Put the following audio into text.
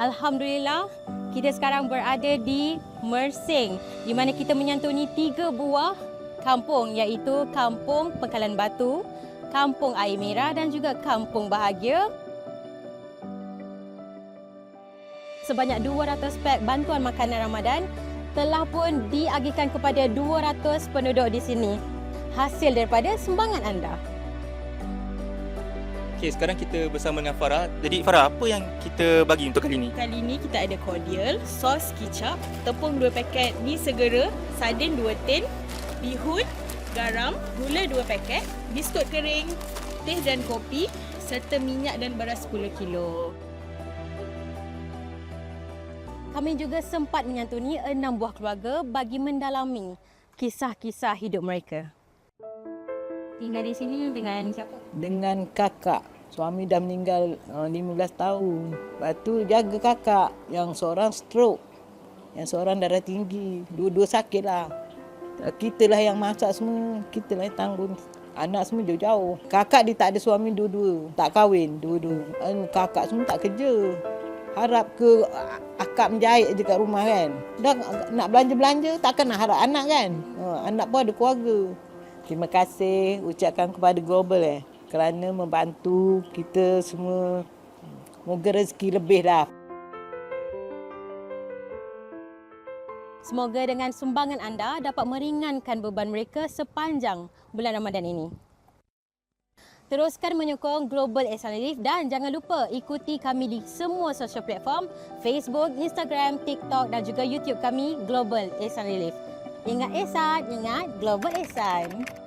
Alhamdulillah, kita sekarang berada di Mersing di mana kita menyantuni tiga buah kampung iaitu Kampung Pengkalan Batu, Kampung Air Merah dan juga Kampung Bahagia. Sebanyak 200 pek bantuan makanan Ramadan telah pun diagihkan kepada 200 penduduk di sini. Hasil daripada sumbangan anda. Okey, sekarang kita bersama dengan Farah. Jadi Farah, apa yang kita bagi untuk kali ini? Kali ni kita ada cordial, sos kicap, tepung 2 paket mi segera, sardin 2 tin, bihun, garam, gula 2 paket, biskut kering, teh dan kopi serta minyak dan beras 10 kilo. Kami juga sempat menyantuni enam buah keluarga bagi mendalami kisah-kisah hidup mereka. Tinggal di sini dengan siapa? dengan kakak. Suami dah meninggal uh, 15 tahun. Lepas tu jaga kakak yang seorang stroke. Yang seorang darah tinggi. Dua-dua sakit lah. Kita lah yang masak semua. Kita lah yang tanggung. Anak semua jauh-jauh. Kakak dia tak ada suami dua-dua. Tak kahwin dua-dua. And kakak semua tak kerja. Harap ke akak menjahit je kat rumah kan. Dah nak belanja-belanja takkan nak harap anak kan. Uh, anak pun ada keluarga. Terima kasih ucapkan kepada Global eh kerana membantu kita semua. Moga rezeki lebih lah. Semoga dengan sumbangan anda dapat meringankan beban mereka sepanjang bulan Ramadan ini. Teruskan menyokong Global Relief dan jangan lupa ikuti kami di semua social platform Facebook, Instagram, TikTok dan juga YouTube kami Global Relief. Inga Isan, ingat global Isan.